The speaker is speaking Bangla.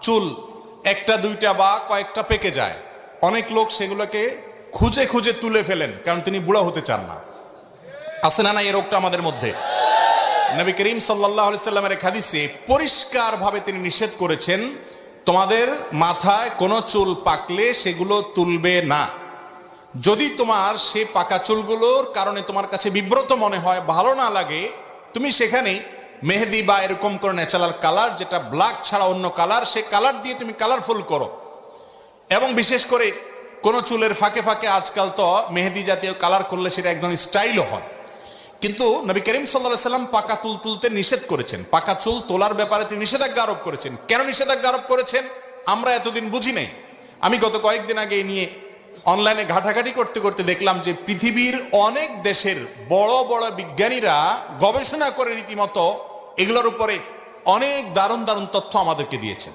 চুল, একটা, দুইটা বা কয়েকটা পেকে যায়। অনেক লোক সেগুলোকে খুঁজে খুঁজে তুলে ফেলেন, কারণ তিনি বুড়া হতে চান না। আছে না না এই রোগটা আমাদের মধ্যে? নবী করিম সাল্লাহ সাল্লামের এক হাদিসে পরিষ্কারভাবে তিনি নিষেধ করেছেন, তোমাদের মাথায় কোনো চুল পাকলে সেগুলো তুলবে না। যদি তোমার সে পাকা চুলগুলোর কারণে তোমার কাছে বিব্রত মনে হয়, ভালো না লাগে, তুমি সেখানে মেহেদি বা এরকম করে ন্যাচারাল কালার যেটা ব্ল্যাক ছাড়া অন্য কালার সে কালার দিয়ে তুমি কালারফুল করো। এবং বিশেষ করে কোনো চুলের ফাঁকে ফাঁকে আজকাল তো মেহেদি জাতীয় কালার করলে সেটা একদম স্টাইলও হয়। কিন্তু নবী করিম সাল্লাহ সাল্লাম পাকা চুল তুলতে নিষেধ করেছেন। পাকা চুল তোলার ব্যাপারে তিনি নিষেধাজ্ঞা আরোপ করেছেন। কেন নিষেধাজ্ঞা আরোপ করেছেন? আমরা এতদিন বুঝি নাই। আমি গত কয়েকদিন আগে এই নিয়ে অনলাইনে ঘাটাঘাটি করতে করতে দেখলাম যে পৃথিবীর অনেক দেশের বড় বড় বিজ্ঞানীরা গবেষণা করে রীতিমতো এগুলোর উপরে অনেক দারুণ দারুণ তথ্য আমাদেরকে দিয়েছেন।